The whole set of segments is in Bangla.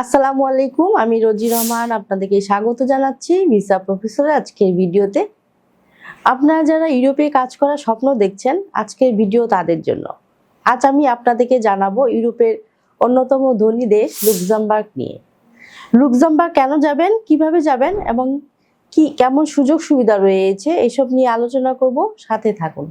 আসসালামু আলাইকুম, আমি রোজি রহমান, আপনাদেরকে স্বাগত জানাচ্ছি ভিসা প্রফেসর আজকের ভিডিওতে। আপনারা যারা ইউরোপে কাজ করার স্বপ্ন দেখছেন, আজকের ভিডিও তাদের জন্য। আজ আমি আপনাদেরকে জানাব ইউরোপের অন্যতম ধনী দেশ লুক্সামবার্গ নিয়ে। লুক্সামবার্গ কেন যাবেন, কীভাবে যাবেন এবং কি, কেমন সুযোগ সুবিধা রয়েছে, এসব নিয়ে আলোচনা করব। সাথে থাকুন।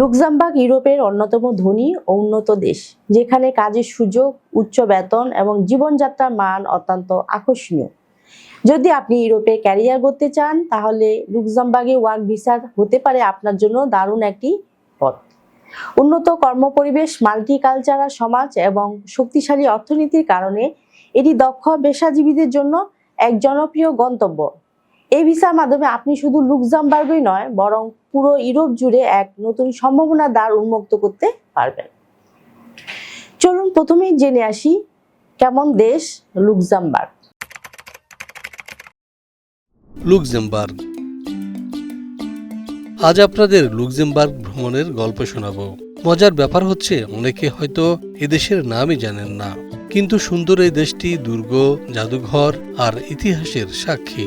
লুক্সামবার্গ ইউরোপের অন্যতম ধনী ও উন্নত দেশ, যেখানে কাজের সুযোগ, উচ্চ বেতন এবং জীবনযাত্রার মান অত্যন্ত আকর্ষণীয়। যদি আপনি ইউরোপে ক্যারিয়ার করতে চান, তাহলে লুক্সামবার্গে ওয়ার্ক ভিসা হতে পারে আপনার জন্য দারুণ একটি পথ। উন্নত কর্মপরিবেশ, মাল্টিকালচারাল সমাজ এবং শক্তিশালী অর্থনীতির কারণে এটি দক্ষ পেশাজীবীদের জন্য এক জনপ্রিয় গন্তব্য। এই ভিসার মাধ্যমে আপনি শুধু লুক্সামবার্গই নয়, বরং পুরো ইউরোপ জুড়ে এক নতুন সম্ভাবনার দ্বার উন্মুক্ত করতে পারবেন। চলুন প্রথমেই জেনে আসি কেমন দেশ লুক্সামবার্গ। লুক্সেমবার্গ। আজ আপনাদের লুক্সেমবার্গ ভ্রমণের গল্প শোনাবো। মজার ব্যাপার হচ্ছে, অনেকে হয়তো এদেশের নামই জানেন না, কিন্তু সুন্দর এই দেশটি দুর্গ, জাদুঘর আর ইতিহাসের সাক্ষী।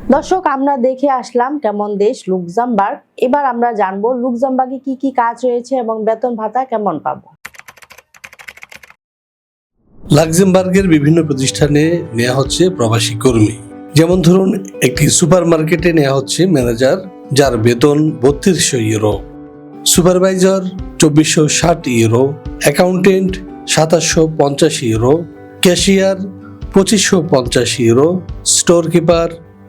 দর্শক, আমরা দেখে আসলাম কেমন দেশ লুক্সামবার্গ। এবার আমরা জানব লুক্সামবার্গে কি কি কাজ রয়েছে এবং বেতন ভাতা কেমন পাবো। লাক্সেমবার্গের বিভিন্ন প্রতিষ্ঠানে নেওয়া হচ্ছে প্রবাসী কর্মী। যেমন ধরুন, একটি সুপার মার্কেটে নেওয়া হচ্ছে ম্যানেজার, যার বেতন বত্রিশশো ইউরো। সুপারভাইজার, চব্বিশশো ষাট ইউরো। অ্যাকাউন্টেন্ট, সাতাশশো পঞ্চাশ ইউরো। ক্যাশিয়ার, পঁচিশশো পঞ্চাশ ইউরো। স্টোর কিপার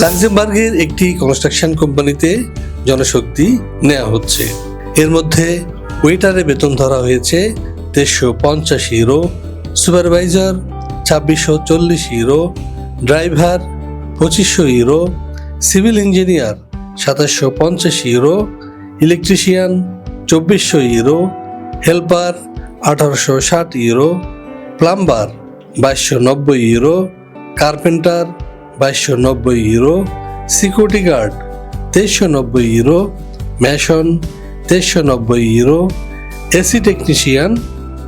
লাক্সেমবার্গের একটি কনস্ট্রাকশন কোম্পানিতে জনশক্তি নেওয়া হচ্ছে। এর মধ্যে ওয়েটারে বেতন ধরা হয়েছে তেইশশো পঞ্চাশ ইউরো সুপারভাইজার ছাব্বিশশো চল্লিশ ইউরো ড্রাইভার পঁচিশশো ইউরো সিভিল ইঞ্জিনিয়ার সাতাশশো পঞ্চাশ ইউরো ইলেকট্রিশিয়ান চব্বিশশো ইউরো হেল্পার আঠারোশো ষাট ইউরো প্লাম্বার বাইশশো নব্বই ইউরো কার্পেন্টার বাইশশো নব্বই ইউরো সিকিউরিটি গার্ড তেইশশো নব্বই ইউরো ম্যাশন তেইশশো নব্বই ইউরো এসি টেকনিশিয়ান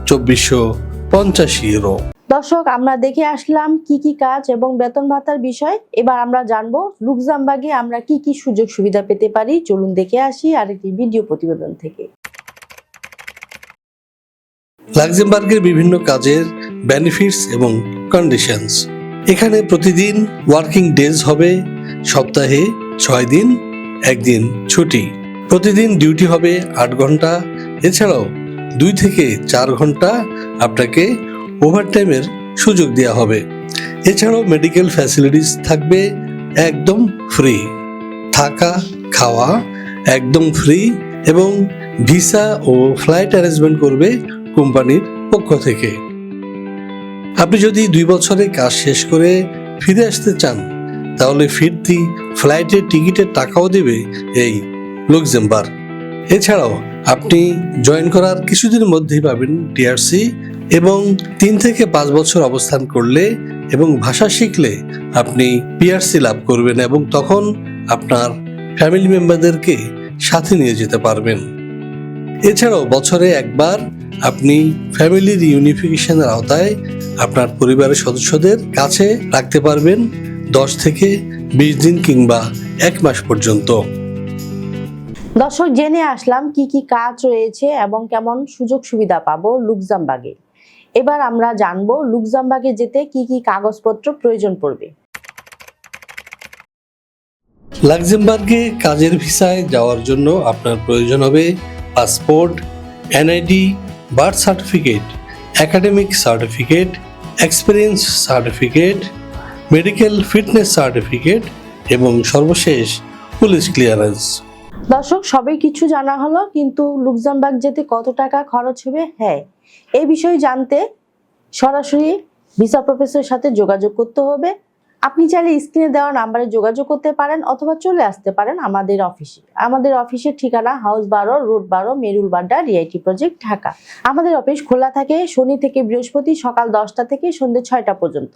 চব্বিশশো পঞ্চাশ ইউরো দর্শক আমরা দেখে আসলাম কি কি কাজ এবং বেতন ভাতার বিষয়। এবার আমরা জানব লুক্সামবার্গে আমরা কি কি সুযোগ সুবিধা পেতে পারি। চলুন দেখে আসি আরেকটি ভিডিও প্রতিবেদন থেকে। লাক্সেমবার্গের বিভিন্ন কাজের বেনিফিটস এবং কন্ডিশনস এখানে প্রতিদিন ওয়ার্কিং ডেজ হবে, সপ্তাহে ছয় দিন, একদিন ছুটি। প্রতিদিন ডিউটি হবে আট ঘণ্টা, এছাড়াও দুই থেকে চার ঘণ্টা আপনাকে ওভারটাইমের সুযোগ দেওয়া হবে। এছাড়াও মেডিকেল ফ্যাসিলিটিস থাকবে একদম ফ্রি থাকা, খাওয়া একদম ফ্রি এবং ভিসা ও ফ্লাইট অ্যারেঞ্জমেন্ট করবে কোম্পানির পক্ষ থেকে। আপনি যদি দুই বছরে কাজ শেষ করে ফিরে আসতে চান, তাহলে ফিরতি ফ্লাইটের টিকিটের টাকাও দেবে এই লুক্সেমবার্গ। এছাড়াও আপনি জয়েন করার কিছুদিনের মধ্যেই পাবেন টিআরসি এবং তিন থেকে পাঁচ বছর অবস্থান করলে এবং ভাষা শিখলে আপনি পিআরসি লাভ করবেন এবং তখন আপনার ফ্যামিলি মেম্বারদেরকে সাথে নিয়ে যেতে পারবেন। এছাড়াও বছরে একবার আপনি ফ্যামিলির ইউনিফিকেশনের আওতায় আপনার পরিবারের সদস্যদের কাছে রাখতে পারবেন দশ থেকে বিশ দিন কিংবা এক মাস পর্যন্ত। দর্শক জেনে আসলাম কি কি কাজ রয়েছে এবং কেমন সুযোগ সুবিধা পাবো লুকজামবাগে। এবার আমরা জানব লুকজামবাগে যেতে কি কি কাগজপত্র প্রয়োজন পড়বে। লাক্সেমবার্গে কাজের ভিসায় যাওয়ার জন্য আপনার প্রয়োজন হবে passport NID birth certificate academic certificate experience certificate medical fitness certificate এবং সর্বশেষ পুলিশ ক্লিয়ারেন্স দর্শক, সবই কিছু জানা হলো, কিন্তু লুকজামবাগ যেতে কত টাকা খরচ হবে? হ্যাঁ এই বিষয়ে জানতে সরাসরি ভিসা প্রফেসরের সাথে যোগাযোগ করতে হবে। আপনি চাইলে স্ক্রিনে দেওয়া নাম্বারে যোগাযোগ করতে পারেন অথবা চলে আসতে পারেন আমাদের অফিসে। আমাদের অফিসের ঠিকানা হাউস বারো, রোড বারো, মেরুল বাড্ডা রিআইটি প্রজেক্ট ঢাকা। আমাদের অফিস খোলা থাকে শনি থেকে বৃহস্পতি সকাল দশটা থেকে সন্ধ্যে ছয়টা পর্যন্ত।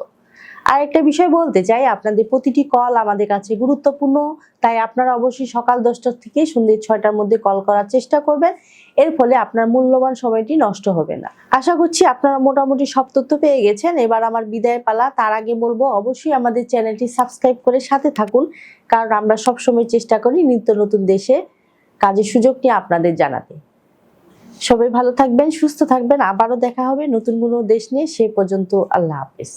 আর একটা বিষয় বলতে চাই, আপনাদের প্রতিটি কল আমাদের কাছে গুরুত্বপূর্ণ, তাই আপনারা অবশ্যই সকাল দশটা থেকে সন্ধ্যে ছয়টার মধ্যে কল করার চেষ্টা করবেন। এর ফলে আপনার মূল্যবান সময়টি নষ্ট হবে না। আশা করছি আপনারা মোটামুটি সব তথ্য পেয়ে গেছেন। এবার আমার বিদায় পালা। তার আগে বলব, অবশ্যই আমাদের চ্যানেলটি সাবস্ক্রাইব করে সাথে থাকুন, কারণ আমরা সবসময় চেষ্টা করি নিত্য নতুন দেশে কাজের সুযোগ নিয়ে আপনাদের জানাতে। সবাই ভালো থাকবেন, সুস্থ থাকবেন। আবারও দেখা হবে নতুন কোনো দেশ নিয়ে। সে পর্যন্ত আল্লাহ হাফেজ।